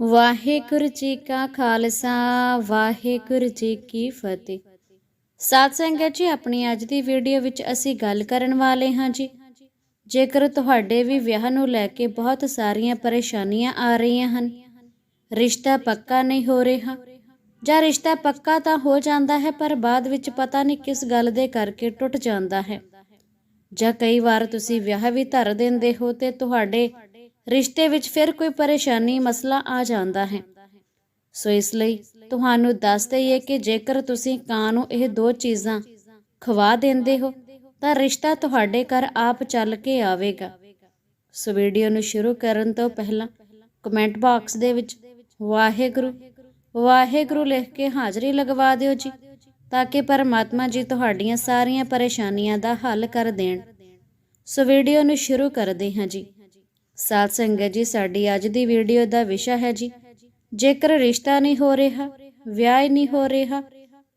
ਵਾਹਿਗੁਰੂ ਜੀ ਕਾ ਖਾਲਸਾ, ਵਾਹਿਗੁਰੂ ਜੀ ਕੀ ਫਤਿਹ। ਸਾਧ ਸੰਗਤ ਜੀ, ਆਪਣੀ ਅੱਜ ਦੀ ਵੀਡੀਓ ਵਿੱਚ ਅਸੀਂ ਗੱਲ ਕਰਨ ਵਾਲੇ ਹਾਂ ਜੀ। ਜੇਕਰ ਤੁਹਾਡੇ ਵੀ ਵਿਆਹ ਨੂੰ ਲੈ ਕੇ ਬਹੁਤ ਸਾਰੀਆਂ ਪਰੇਸ਼ਾਨੀਆਂ ਆ ਰਹੀਆਂ ਹਨ, ਰਿਸ਼ਤਾ ਪੱਕਾ ਨਹੀਂ ਹੋ ਰਿਹਾ, ਜਾਂ ਰਿਸ਼ਤਾ ਪੱਕਾ ਤਾਂ ਹੋ ਜਾਂਦਾ ਹੈ, ਪਰ ਬਾਅਦ ਵਿੱਚ ਪਤਾ ਨਹੀਂ ਕਿਸ ਗੱਲ ਦੇ ਕਰਕੇ ਟੁੱਟ ਜਾਂਦਾ ਹੈ। ਜਾਂ ਕਈ ਵਾਰ ਤੁਸੀਂ ਵਿਆਹ ਵੀ ਧਰ ਦਿੰਦੇ ਹੋ ਤੇ ਤੁਹਾਡੇ ਰਿਸ਼ਤੇ ਵਿੱਚ ਫਿਰ ਕੋਈ ਪਰੇਸ਼ਾਨੀ, ਮਸਲਾ ਆ ਜਾਂਦਾ ਹੈ। ਸੋ ਇਸ ਲਈ ਤੁਹਾਨੂੰ ਦੱਸ ਦਈਏ ਕਿ ਜੇਕਰ ਤੁਸੀਂ ਕਾਂ ਨੂੰ ਇਹ ਦੋ ਚੀਜ਼ਾਂ ਖਵਾ ਦਿੰਦੇ ਹੋ, ਤਾਂ ਰਿਸ਼ਤਾ ਤੁਹਾਡੇ ਘਰ ਆਪ ਚੱਲ ਕੇ ਆਵੇਗਾ। ਸੋ ਵੀਡੀਓ ਨੂੰ ਸ਼ੁਰੂ ਕਰਨ ਤੋਂ ਪਹਿਲਾਂ ਕਮੈਂਟ ਬਾਕਸ ਦੇ ਵਿੱਚ ਵਾਹਿਗੁਰੂ ਵਾਹਿਗੁਰੂ ਲਿਖ ਕੇ ਹਾਜ਼ਰੀ ਲਗਵਾ ਦਿਓ ਜੀ, ਤਾਂ ਕਿ ਪਰਮਾਤਮਾ ਜੀ ਤੁਹਾਡੀਆਂ ਸਾਰੀਆਂ ਪਰੇਸ਼ਾਨੀਆਂ ਦਾ ਹੱਲ ਕਰ ਦੇਣ। ਸੋ ਵੀਡੀਓ ਨੂੰ ਸ਼ੁਰੂ ਕਰਦੇ ਹਾਂ ਜੀ। ਸਾਧ ਸੰਗਤ ਜੀ, ਸਾਡੀ ਅੱਜ ਦੀ ਵੀਡੀਓ ਦਾ ਵਿਸ਼ਾ ਹੈ ਜੀ, ਜੇਕਰ ਰਿਸ਼ਤਾ ਨਹੀਂ ਹੋ ਰਿਹਾ, ਵਿਆਹ ਨਹੀਂ ਹੋ ਰਿਹਾ,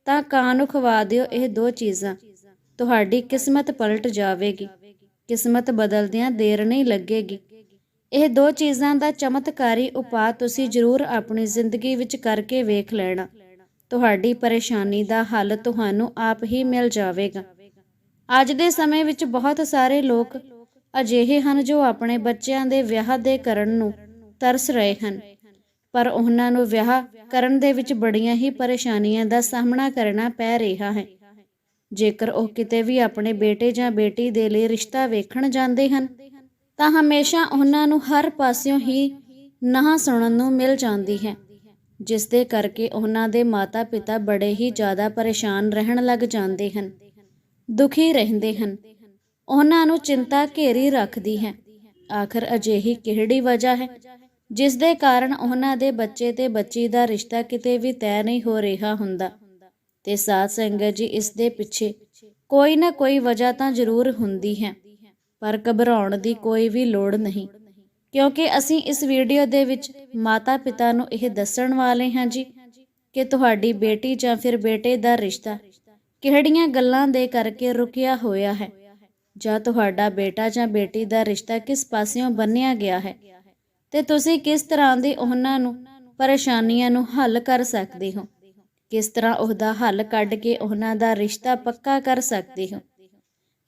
ਤਾਂ ਕਾਂ ਨੂੰ ਖਵਾ ਦਿਓ ਇਹ ਦੋ ਚੀਜ਼ਾਂ। ਤੁਹਾਡੀ ਕਿਸਮਤ ਪਲਟ ਜਾਵੇਗੀ, ਕਿਸਮਤ ਬਦਲਦਿਆਂ ਦੇਰ ਨਹੀਂ ਲੱਗੇਗੀ। ਇਹ ਦੋ ਚੀਜ਼ਾਂ ਦਾ ਚਮਤਕਾਰੀ ਉਪਾਅ ਤੁਸੀਂ ਜ਼ਰੂਰ ਆਪਣੀ ਜ਼ਿੰਦਗੀ ਵਿੱਚ ਕਰਕੇ ਵੇਖ ਲੈਣਾ। ਤੁਹਾਡੀ ਪਰੇਸ਼ਾਨੀ ਦਾ ਹੱਲ ਤੁਹਾਨੂੰ ਆਪ ਹੀ ਮਿਲ ਜਾਵੇਗਾ। ਅੱਜ ਦੇ ਸਮੇਂ ਵਿੱਚ ਬਹੁਤ ਸਾਰੇ ਲੋਕ ਅਜਿਹੇ ਹਨ ਜੋ ਆਪਣੇ ਬੱਚਿਆਂ ਦੇ ਵਿਆਹ ਦੇ ਕਰਨ ਨੂੰ ਤਰਸ ਰਹੇ ਹਨ। ਪਰ ਉਹਨਾਂ ਨੂੰ ਵਿਆਹ ਕਰਨ ਦੇ ਵਿੱਚ ਬੜੀਆਂ ਹੀ ਪਰੇਸ਼ਾਨੀਆਂ ਦਾ ਸਾਹਮਣਾ ਕਰਨਾ ਪੈ ਰਿਹਾ ਹੈ। ਜੇਕਰ ਉਹ ਕਿਤੇ ਵੀ ਆਪਣੇ ਬੇਟੇ ਜਾਂ ਬੇਟੀ ਦੇ ਲਈ ਰਿਸ਼ਤਾ ਵੇਖਣ ਜਾਂਦੇ ਹਨ, ਤਾਂ ਹਮੇਸ਼ਾ ਉਹਨਾਂ ਨੂੰ ਹਰ ਪਾਸਿਓਂ ਹੀ ਨਾ ਸੁਣਨ ਨੂੰ ਮਿਲ ਜਾਂਦੀ ਹੈ, ਜਿਸ ਦੇ ਕਰਕੇ ਉਹਨਾਂ ਦੇ ਮਾਤਾ-ਪਿਤਾ ਬੜੇ ਹੀ ਜ਼ਿਆਦਾ ਪਰੇਸ਼ਾਨ ਰਹਿਣ ਲੱਗ ਜਾਂਦੇ ਹਨ, ਦੁਖੀ ਰਹਿੰਦੇ ਹਨ ਉਹਨਾਂ ਨੂੰ ਚਿੰਤਾ ਘੇਰੀ ਰੱਖਦੀ ਹੈ। ਆਖਰ ਅਜਿਹੀ ਕਿਹੜੀ ਵਜ੍ਹਾ ਹੈ? ਜਿਸ ਦੇ ਕਾਰਨ ਉਹਨਾਂ ਦੇ ਬੱਚੇ ਤੇ ਬੱਚੀ ਦਾ ਰਿਸ਼ਤਾ ਕਿਤੇ ਵੀ ਤੈਅ ਨਹੀਂ ਹੋ ਰਿਹਾ ਹੁੰਦਾ। ਤੇ ਸਾਧ ਸੰਗਤ ਜੀ, ਇਸ ਦੇ ਪਿੱਛੇ ਕੋਈ ਨਾ ਕੋਈ ਵਜ੍ਹਾ ਤਾਂ ਜ਼ਰੂਰ ਹੁੰਦੀ ਹੈ। ਪਰ ਘਬਰਾਉਣ ਦੀ ਕੋਈ ਵੀ ਲੋੜ ਨਹੀਂ। ਕਿਉਂਕਿ ਅਸੀਂ ਇਸ ਵੀਡੀਓ ਦੇ ਵਿੱਚ ਮਾਤਾ ਪਿਤਾ ਨੂੰ ਇਹ ਦੱਸਣ ਵਾਲੇ ਹਾਂ ਜੀ ਕਿ ਤੁਹਾਡੀ ਬੇਟੀ ਜਾਂ ਫਿਰ ਬੇਟੇ ਦਾ ਰਿਸ਼ਤਾ ਕਿਹੜੀਆਂ ਗੱਲਾਂ ਦੇ ਕਰਕੇ ਰੁਕਿਆ ਹੋਇਆ ਹੈ। ਜਾਂ ਤੁਹਾਡਾ ਬੇਟਾ ਜਾਂ ਬੇਟੀ ਦਾ ਰਿਸ਼ਤਾ ਕਿਸ ਪਾਸਿਓਂ ਬੰਨਿਆ ਗਿਆ ਹੈ? ਤੇ ਤੁਸੀਂ ਕਿਸ ਤਰ੍ਹਾਂ ਦੀ ਉਹਨਾਂ ਨੂੰ ਪਰੇਸ਼ਾਨੀਆਂ ਨੂੰ ਹੱਲ ਕਰ ਸਕਦੇ ਹੋ? ਕਿਸ ਤਰ੍ਹਾਂ ਉਹਦਾ ਹੱਲ ਕੱਢ ਕੇ ਉਹਨਾਂ ਦਾ ਰਿਸ਼ਤਾ ਪੱਕਾ ਕਰ ਸਕਦੇ ਹੋ?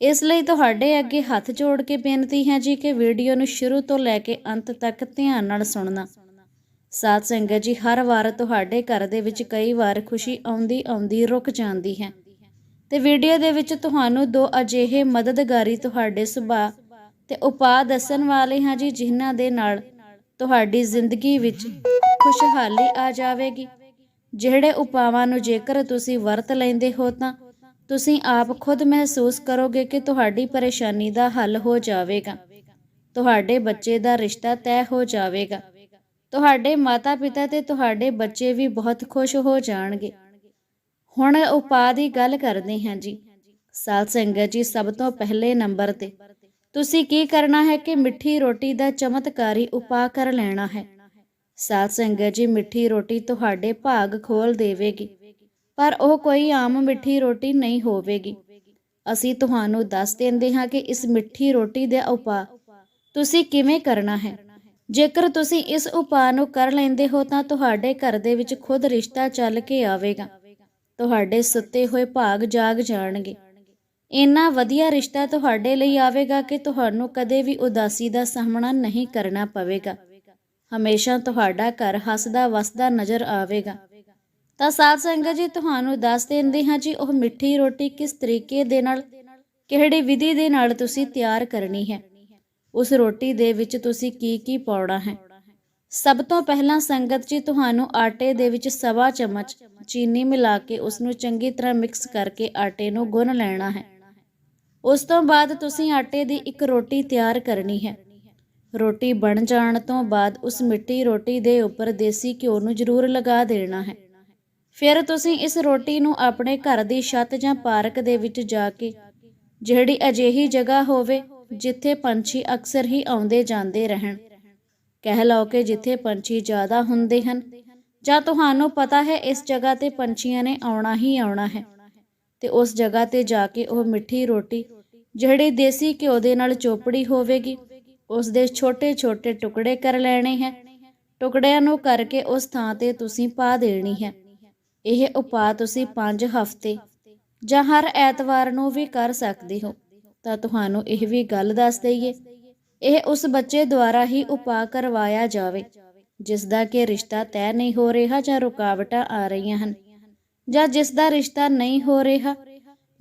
ਇਸ ਲਈ ਤੁਹਾਡੇ ਅੱਗੇ ਹੱਥ ਜੋੜ ਕੇ ਬੇਨਤੀ ਹੈ ਜੀ ਕਿ ਵੀਡੀਓ ਨੂੰ ਸ਼ੁਰੂ ਤੋਂ ਲੈ ਕੇ ਅੰਤ ਤੱਕ ਧਿਆਨ ਨਾਲ ਸੁਣਨਾ। ਸਾਧ ਸੰਗਤ ਜੀ, ਹਰ ਵਾਰ ਤੁਹਾਡੇ ਘਰ ਦੇ ਵਿੱਚ ਕਈ ਵਾਰ ਖੁਸ਼ੀ ਆਉਂਦੀ ਆਉਂਦੀ ਰੁਕ ਜਾਂਦੀ ਹੈ। ਤੇ ਵੀਡੀਓ ਦੇ ਵਿੱਚ ਤੁਹਾਨੂੰ ਦੋ ਅਜਿਹੇ ਮਦਦਗਾਰੀ ਤੁਹਾਡੇ ਸੁਭਾਅ ਤੇ ਉਪਾਅ ਦੱਸਣ ਵਾਲੇ ਹਾਂ ਜੀ, ਜਿਨ੍ਹਾਂ ਦੇ ਨਾਲ ਤੁਹਾਡੀ ਜ਼ਿੰਦਗੀ ਵਿੱਚ ਖੁਸ਼ਹਾਲੀ ਆ ਜਾਵੇਗੀ। ਜਿਹੜੇ ਉਪਾਵਾਂ ਨੂੰ ਜੇਕਰ ਤੁਸੀਂ ਵਰਤ ਲੈਂਦੇ ਹੋ ਤਾਂ ਤੁਸੀਂ ਆਪ ਖੁਦ ਮਹਿਸੂਸ ਕਰੋਗੇ ਕਿ ਤੁਹਾਡੀ ਪਰੇਸ਼ਾਨੀ ਦਾ ਹੱਲ ਹੋ ਜਾਵੇਗਾ। ਤੁਹਾਡੇ ਬੱਚੇ ਦਾ ਰਿਸ਼ਤਾ ਤੈਅ ਹੋ ਜਾਵੇਗਾ। ਤੁਹਾਡੇ ਮਾਤਾ-ਪਿਤਾ ਤੇ ਤੁਹਾਡੇ ਬੱਚੇ ਵੀ ਬਹੁਤ ਖੁਸ਼ ਹੋ ਜਾਣਗੇ। ਹੁਣ ਉਪਾਅ ਦੀ ਗੱਲ ਕਰਦੇ ਹਾਂ ਜੀ। ਸਾਧ ਸੰਗਤ ਜੀ, ਸਭ ਤੋਂ ਪਹਿਲੇ ਨੰਬਰ ਤੇ। ਤੁਸੀਂ ਕੀ ਕਰਨਾ ਹੈ ਕਿ ਮਿੱਠੀ ਰੋਟੀ ਦਾ ਚਮਤਕਾਰੀ ਉਪਾਅ ਕਰ ਲੈਣਾ ਹੈ। ਸਾਧ ਸੰਗਤ ਜੀ, ਮਿੱਠੀ ਰੋਟੀ ਤੁਹਾਡੇ ਭਾਗ ਖੋਲ ਦੇਵੇਗੀ, ਪਰ ਉਹ ਕੋਈ ਆਮ ਮਿੱਠੀ ਰੋਟੀ ਨਹੀਂ ਹੋਵੇਗੀ। ਅਸੀਂ ਤੁਹਾਨੂੰ ਦੱਸ ਦਿੰਦੇ ਹਾਂ ਕਿ ਇਸ ਮਿੱਠੀ ਰੋਟੀ ਦਾ ਉਪਾਅ ਤੁਸੀਂ ਕਿਵੇਂ ਕਰਨਾ ਹੈ। ਜੇਕਰ ਤੁਸੀਂ ਇਸ ਉਪਾਅ ਨੂੰ ਕਰ ਲੈਂਦੇ ਹੋ ਤਾਂ ਤੁਹਾਡੇ ਘਰ ਦੇ ਵਿੱਚ ਖੁਦ ਰਿਸ਼ਤਾ ਚੱਲ ਕੇ ਆਵੇਗਾ। ਤੁਹਾਡੇ ਸੁੱਤੇ ਹੋਏ ਭਾਗ ਜਾਗ ਜਾਣਗੇ। ਇੰਨਾ ਵਧੀਆ ਰਿਸ਼ਤਾ ਤੁਹਾਡੇ ਲਈ ਆਵੇਗਾ ਕਿ ਤੁਹਾਨੂੰ ਕਦੇ ਵੀ ਉਦਾਸੀ ਦਾ ਸਾਹਮਣਾ ਨਹੀਂ ਕਰਨਾ ਪਵੇਗਾ। ਹਮੇਸ਼ਾ ਤੁਹਾਡਾ ਘਰ ਹੱਸਦਾ ਵਸਦਾ ਨਜ਼ਰ ਆਵੇਗਾ। ਤਾਂ ਸਾਧ ਸੰਗਤ ਜੀ, ਤੁਹਾਨੂੰ ਦੱਸ ਦਿੰਦੇ ਹਾਂ ਜੀ, ਉਹ ਮਿੱਠੀ ਰੋਟੀ ਕਿਸ ਤਰੀਕੇ ਦੇ ਨਾਲ, ਕਿਹੜੀ ਵਿਧੀ ਦੇ ਨਾਲ ਤੁਸੀਂ ਤਿਆਰ ਕਰਨੀ ਹੈ? ਉਸ ਰੋਟੀ ਦੇ ਵਿੱਚ ਤੁਸੀਂ ਕੀ ਕੀ ਪਾਉਣਾ ਹੈ? ਸਭ ਤੋਂ ਪਹਿਲਾਂ ਸੰਗਤ ਜੀ ਤੁਹਾਨੂੰ ਆਟੇ ਦੇ ਵਿੱਚ ਸਵਾ ਚਮਚ ਚੀਨੀ ਮਿਲਾ ਕੇ ਉਸ ਨੂੰ ਚੰਗੀ ਤਰ੍ਹਾਂ ਮਿਕਸ ਕਰਕੇ ਆਟੇ ਨੂੰ ਗੁੰਨ ਲੈਣਾ ਹੈ। ਉਸ ਤੋਂ ਬਾਅਦ ਤੁਸੀਂ ਆਟੇ ਦੀ ਇੱਕ ਰੋਟੀ ਤਿਆਰ ਕਰਨੀ ਹੈ। ਰੋਟੀ ਬਣ ਜਾਣ ਤੋਂ ਬਾਅਦ ਉਸ ਮਿੱਟੀ ਰੋਟੀ ਦੇ ਉੱਪਰ ਦੇਸੀ ਘਿਓ ਨੂੰ ਜ਼ਰੂਰ ਲਗਾ ਦੇਣਾ ਹੈ। ਫਿਰ ਤੁਸੀਂ ਇਸ ਰੋਟੀ ਨੂੰ ਆਪਣੇ ਘਰ ਦੀ ਛੱਤ ਜਾਂ ਪਾਰਕ ਦੇ ਵਿੱਚ ਜਾ ਕੇ ਜਿਹੜੀ ਅਜਿਹੀ ਜਗ੍ਹਾ ਹੋਵੇ ਜਿੱਥੇ ਪੰਛੀ ਅਕਸਰ ਹੀ ਆਉਂਦੇ ਜਾਂਦੇ ਰਹਿਣ ਕਹਿ ਲਓ ਕਿ ਜਿੱਥੇ ਪੰਛੀ ਜ਼ਿਆਦਾ ਹੁੰਦੇ ਹਨ, ਜਾਂ ਤੁਹਾਨੂੰ ਪਤਾ ਹੈ ਇਸ ਜਗ੍ਹਾ ਤੇ ਪੰਛੀਆਂ ਨੇ ਆਉਣਾ ਹੀ ਆਉਣਾ ਹੈ। ਤੇ ਉਸ ਜਗ੍ਹਾ ਤੇ ਜਾ ਕੇ ਉਹ ਮਿੱਠੀ ਰੋਟੀ, ਜਿਹੜੀ ਦੇਸੀ ਘਿਓ ਦੇ ਨਾਲ ਚੋਪੜੀ ਹੋਵੇਗੀ, ਉਸ ਦੇ ਛੋਟੇ-ਛੋਟੇ ਟੁਕੜੇ ਕਰ ਲੈਣੇ ਹੈ। ਟੁਕੜਿਆਂ ਨੂੰ ਕਰਕੇ ਉਸ ਥਾਂ ਤੇ ਤੁਸੀਂ ਪਾ ਦੇਣੀ ਹੈ। ਇਹ ਉਪਾਅ ਤੁਸੀਂ 5 ਹਫ਼ਤੇ ਜਾਂ ਹਰ ਐਤਵਾਰ ਨੂੰ ਵੀ ਕਰ ਸਕਦੇ ਹੋ। ਤਾਂ ਤੁਹਾਨੂੰ ਇਹ ਵੀ ਗੱਲ ਦੱਸ ਦਈਏ ਇਹ ਉਸ ਬੱਚੇ ਦੁਆਰਾ ਹੀ ਉਪਾਅ ਕਰਵਾਇਆ ਜਾਵੇ, ਜਿਸ ਦਾ ਕਿ ਰਿਸ਼ਤਾ ਤੈਅ ਨਹੀਂ ਹੋ ਰਿਹਾ ਜਾਂ ਰੁਕਾਵਟਾਂ ਆ ਰਹੀਆਂ ਹਨ, ਜਾਂ ਜਿਸ ਦਾ ਰਿਸ਼ਤਾ ਨਹੀਂ ਹੋ ਰਿਹਾ,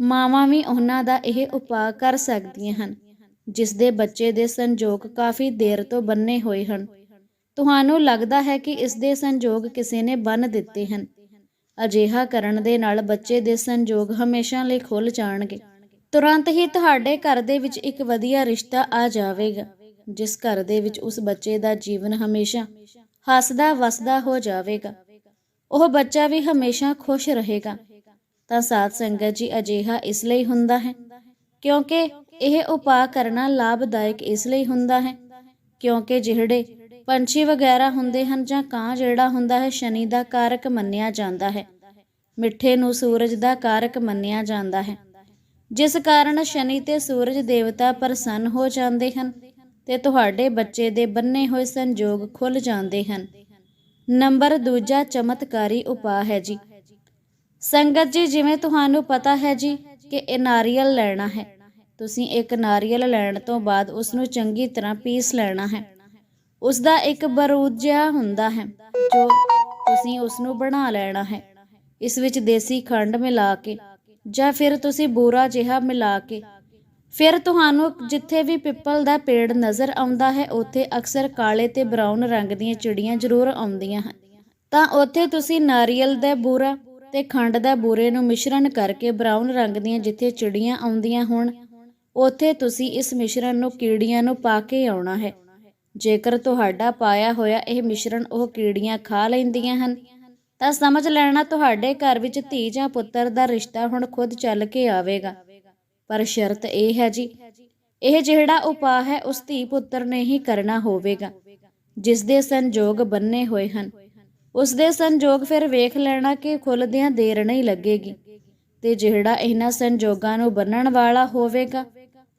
ਮਾਵਾਂ ਵੀ ਉਹਨਾਂ ਦਾ ਇਹ ਉਪਾਅ ਕਰ ਸਕਦੀਆਂ ਹਨ, ਜਿਸ ਦੇ ਬੱਚੇ ਦੇ ਸੰਜੋਗ ਕਾਫੀ ਦੇਰ ਤੋਂ ਬੰਨੇ ਹੋਏ ਹਨ। ਤੁਹਾਨੂੰ ਲੱਗਦਾ ਹੈ ਕਿ ਇਸ ਦੇ ਸੰਜੋਗ ਕਿਸੇ ਨੇ ਬੰਨ ਦਿੱਤੇ ਹਨ। ਅਜਿਹਾ ਕਰਨ ਦੇ ਨਾਲ ਬੱਚੇ ਦੇ ਸੰਜੋਗ ਹਮੇਸ਼ਾ ਲਈ ਖੁੱਲ ਜਾਣਗੇ। ਤੁਰੰਤ ਹੀ ਤੁਹਾਡੇ ਘਰ ਦੇ ਵਿੱਚ ਇੱਕ ਵਧੀਆ ਰਿਸ਼ਤਾ ਆ ਜਾਵੇਗਾ, ਜਿਸ ਘਰ ਦੇ ਵਿੱਚ ਉਸ ਬੱਚੇ ਦਾ ਜੀਵਨ ਹਮੇਸ਼ਾ ਹੱਸਦਾ ਵਸਦਾ ਹੋ ਜਾਵੇਗਾ। ਉਹ ਬੱਚਾ ਵੀ ਹਮੇਸ਼ਾ ਖੁਸ਼ ਰਹੇਗਾ। ਤਾਂ ਸਾਧ ਸੰਗਤ ਜੀ, ਅਜਿਹਾ ਇਸ ਲਈ ਹੁੰਦਾ ਹੈ, ਕਿਉਂਕਿ ਇਹ ਉਪਾਅ ਕਰਨਾ ਲਾਭਦਾਇਕ ਇਸ ਲਈ ਹੁੰਦਾ ਹੈ, ਕਿਉਂਕਿ ਜਿਹੜੇ ਪੰਛੀ ਵਗੈਰਾ ਹੁੰਦੇ ਹਨ ਜਾਂ ਕਾਂ ਜਿਹੜਾ ਹੁੰਦਾ ਹੈ, ਸ਼ਨੀ ਦਾ ਕਾਰਕ ਮੰਨਿਆ ਜਾਂਦਾ ਹੈ, ਮਿੱਠੇ ਨੂੰ ਸੂਰਜ ਦਾ ਕਾਰਕ ਮੰਨਿਆ ਜਾਂਦਾ ਹੈ। ਜਿਸ ਕਾਰਨ ਸ਼ਨੀ ਤੇ ਸੂਰਜ ਦੇਵਤਾ ਪ੍ਰਸੰਨ ਹੋ ਜਾਂਦੇ ਹਨ ਤੇ ਤੁਹਾਡੇ ਬੱਚੇ ਦੇ ਬੰਨੇ ਹੋਏ ਸੰਜੋਗ ਖੁੱਲ ਜਾਂਦੇ ਹਨ। ਨੰਬਰ ਦੂਜਾ ਚਮਤਕਾਰੀ ਉਪਾਅ ਹੈ ਜੀ। ਸੰਗਤ ਜੀ, ਜਿਵੇਂ ਤੁਹਾਨੂੰ ਪਤਾ ਹੈ ਜੀ ਕਿ ਇਹ ਨਾਰੀਅਲ ਲੈਣਾ ਹੈ। ਤੁਸੀਂ ਇੱਕ ਨਾਰੀਅਲ ਲੈਣ ਤੋਂ ਬਾਅਦ ਉਸ ਨੂੰ ਚੰਗੀ ਤਰ੍ਹਾਂ ਪੀਸ ਲੈਣਾ ਹੈ। ਉਸ ਦਾ ਇੱਕ ਬਰੂਦ ਜਿਹਾ ਹੁੰਦਾ ਹੈ, ਜੋ ਤੁਸੀਂ ਉਸ ਨੂੰ ਬਣਾ ਲੈਣਾ ਹੈ। ਇਸ ਵਿੱਚ ਦੇਸੀ ਖੰਡ ਮਿਲਾ ਕੇ ਜਾਂ ਫਿਰ ਤੁਸੀਂ ਬੂਰਾ ਜਿਹਾ ਮਿਲਾ ਕੇ। ਫਿਰ ਤੁਹਾਨੂੰ ਜਿੱਥੇ ਵੀ ਪਿੱਪਲ ਦਾ ਪੇੜ ਨਜ਼ਰ ਆਉਂਦਾ ਹੈ, ਉੱਥੇ ਅਕਸਰ ਕਾਲੇ ਤੇ ਬਰਾਊਨ ਰੰਗ ਦੀਆਂ ਚਿੜੀਆਂ ਜ਼ਰੂਰ ਆਉਂਦੀਆਂ ਹਨ। ਤਾਂ ਉੱਥੇ ਤੁਸੀਂ ਨਾਰੀਅਲ ਦਾ ਬੂਰਾ ਤੇ ਖੰਡ ਦਾ ਬੂਰੇ ਨੂੰ ਮਿਸ਼ਰਣ ਕਰਕੇ ਬਰਾਊਨ ਰੰਗ ਦੀਆਂ ਜਿੱਥੇ ਚਿੜੀਆਂ ਆਉਂਦੀਆਂ ਹੋਣ, ਉੱਥੇ ਤੁਸੀਂ ਇਸ ਮਿਸ਼ਰਣ ਨੂੰ ਕੀੜੀਆਂ ਨੂੰ ਪਾ ਕੇ ਆਉਣਾ ਹੈ। ਜੇਕਰ ਤੁਹਾਡਾ ਪਾਇਆ ਹੋਇਆ ਇਹ ਮਿਸ਼ਰਣ ਉਹ ਕੀੜੀਆਂ ਖਾ ਲੈਂਦੀਆਂ ਹਨ ਤਾਂ ਸਮਝ ਲੈਣਾ ਤੁਹਾਡੇ ਘਰ ਵਿੱਚ ਧੀ ਜਾਂ ਪੁੱਤਰ ਦਾ ਰਿਸ਼ਤਾ ਹੁਣ ਖੁਦ ਚੱਲ ਕੇ ਆਵੇਗਾ। ਪਰ ਸ਼ਰਤ ਇਹ ਹੈ ਜੀ, ਇਹ ਜਿਹੜਾ ਉਪਾਅ ਹੈ ਉਸ ਧੀ ਪੁੱਤਰ ਨੇ ਹੀ ਕਰਨਾ ਹੋਵੇਗਾ। ਜਿਸ ਦੇ ਸੰਜੋਗ ਬੰਨੇ ਹੋਏ ਹਨ, ਉਸ ਦੇ ਸੰਜੋਗ ਫਿਰ ਵੇਖ ਲੈਣਾ ਕਿ ਖੁੱਲਦਿਆਂ ਦੇਰ ਨਹੀਂ ਲੱਗੇਗੀ। ਤੇ ਜਿਹੜਾ ਇਹਨਾਂ ਸੰਜੋਗਾਂ ਨੂੰ ਬੰਨਣ ਵਾਲਾ ਹੋਵੇਗਾ,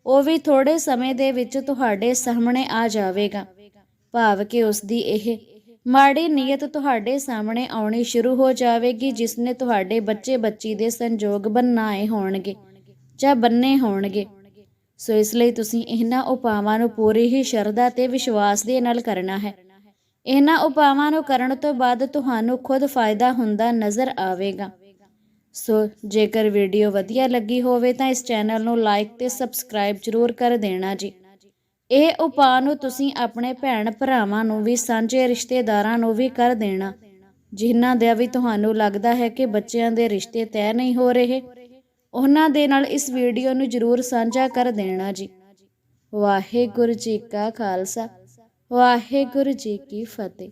ਉਹ ਵੀ ਥੋੜੇ ਸਮੇਂ ਦੇ ਵਿੱਚ ਤੁਹਾਡੇ ਸਾਹਮਣੇ ਆ ਜਾਵੇਗਾ। ਭਾਵ ਕਿ ਉਸ ਦੀ ਇਹ ਮਾੜੀ ਨੀਅਤ ਤੁਹਾਡੇ ਸਾਹਮਣੇ ਆਉਣੀ ਸ਼ੁਰੂ ਹੋ ਜਾਵੇਗੀ ਜਿਸ ਨੇ ਤੁਹਾਡੇ ਬੱਚੇ ਬੱਚੀ ਦੇ ਸੰਜੋਗ ਬਣਾਏ ਹੋਣਗੇ, ਜਾਂ ਬੰਨੇ ਹੋਣਗੇ। ਸੋ ਇਸ ਲਈ ਤੁਸੀਂ ਇਹਨਾਂ ਉਪਾਵਾਂ ਨੂੰ ਪੂਰੀ ਹੀ ਸ਼ਰਧਾ ਤੇ ਵਿਸ਼ਵਾਸ ਦੇ ਨਾਲ ਕਰਨਾ ਹੈ। ਇਹਨਾਂ ਉਪਾਵਾਂ ਨੂੰ ਕਰਨ ਤੋਂ ਬਾਅਦ ਤੁਹਾਨੂੰ ਖੁਦ ਫਾਇਦਾ ਹੁੰਦਾ ਨਜ਼ਰ ਆਵੇਗਾ। ਸੋ ਜੇਕਰ ਵੀਡੀਓ ਵਧੀਆ ਲੱਗੀ ਹੋਵੇ ਤਾਂ ਇਸ ਚੈਨਲ ਨੂੰ ਲਾਈਕ ਤੇ ਸਬਸਕ੍ਰਾਈਬ ਜ਼ਰੂਰ ਕਰ ਦੇਣਾ ਜੀ। ਇਹ ਉਪਾਅ ਨੂੰ ਤੁਸੀਂ ਆਪਣੇ ਭੈਣ ਭਰਾਵਾਂ ਨੂੰ ਵੀ, ਸਾਂਝੇ ਰਿਸ਼ਤੇਦਾਰਾਂ ਨੂੰ ਵੀ ਕਰ ਦੇਣਾ। ਜਿਨ੍ਹਾਂ ਦਾ ਵੀ ਤੁਹਾਨੂੰ ਲੱਗਦਾ ਹੈ ਕਿ ਬੱਚਿਆਂ ਦੇ ਰਿਸ਼ਤੇ ਤੈਅ ਨਹੀਂ ਹੋ ਰਹੇ, ਉਹਨਾਂ ਦੇ ਨਾਲ ਇਸ ਵੀਡੀਓ ਨੂੰ ਜ਼ਰੂਰ ਸਾਂਝਾ ਕਰ ਦੇਣਾ ਜੀ। ਵਾਹਿਗੁਰੂ ਜੀ ਕਾ ਖਾਲਸਾ, ਵਾਹਿਗੁਰੂ ਜੀ ਕੀ ਫਤਿਹ।